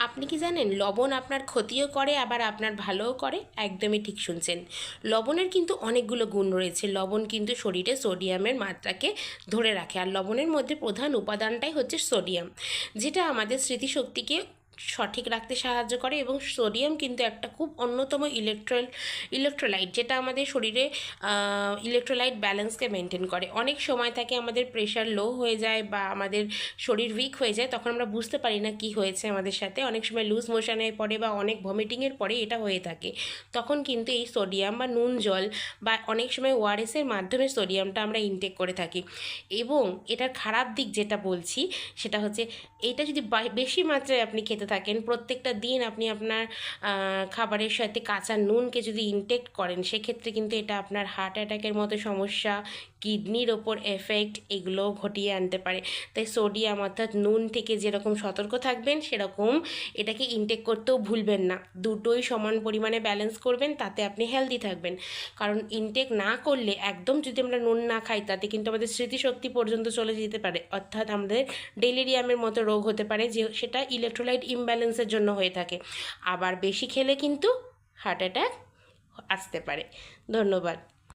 আপনি কি জানেন, লবণ আপনার ক্ষতিও করে, আবার আপনার ভালোও করে? একদমই ঠিক শুনছেন। লবণের কিন্তু অনেকগুলো গুণ রয়েছে। লবণ কিন্তু শরীরে সোডিয়ামের মাত্রাকে ধরে রাখে। আর লবণের মধ্যে প্রধান উপাদানটাই হচ্ছে সোডিয়াম, যেটা আমাদের স্মৃতিশক্তিকে সঠিক রাখতে সাহায্য করে এবং সোডিয়াম কিন্তু একটা খুব অন্যতম ইলেকট্রল ইলেকট্রোলাইট যেটা আমাদের শরীরে ইলেকট্রোলাইট ব্যালেন্সকে মেনটেন করে। অনেক সময় থাকে আমাদের প্রেশার লো হয়ে যায় বা আমাদের শরীর উইক হয়ে যায়, তখন আমরা বুঝতে পারি না কি হয়েছে আমাদের সাথে। অনেক সময় লুজ মোশনের পরে বা অনেক ভমিটিংয়ের পরে এটা হয়ে থাকে। তখন কিন্তু এই সোডিয়াম বা নুন জল বা অনেক সময় ওআরএসের মাধ্যমে সোডিয়ামটা আমরা ইনটেক করে থাকি। এবং এটার খারাপ দিক যেটা বলছি, সেটা হচ্ছে এটা যদি বেশি মাত্রায় আপনি খেতে থাকেন, প্রত্যেকটা দিন আপনি আপনার খাবারের সাথে কাঁচা নুনকে যদি ইনটেক্ট করেন, সেক্ষেত্রে কিন্তু এটা আপনার হার্ট অ্যাটাকের মতো সমস্যা কিডনির ওপর এফেক্ট এগুলো ঘটিয়ে আনতে পারে। তাই সোডিয়াম অর্থাৎ নুন থেকে যেরকম সতর্ক থাকবেন, সেরকম এটাকে ইনটেক করতেও ভুলবেন না। দুটোই সমান পরিমাণে ব্যালেন্স করবেন, তাতে আপনি হেলদি থাকবেন। কারণ ইনটেক না করলে একদম যদি আমরা নুন না খাই, তাতে কিন্তু আমাদের স্মৃতিশক্তি পর্যন্ত চলে যেতে পারে। অর্থাৎ আমাদের ডেলিরিয়ামের মতো রোগ হতে পারে, যে সেটা ইলেকট্রোলাইট ইমব্যালেন্সের জন্য হয়ে থাকে। আবার বেশি খেলে কিন্তু হার্ট অ্যাটাক আসতে পারে। ধন্যবাদ।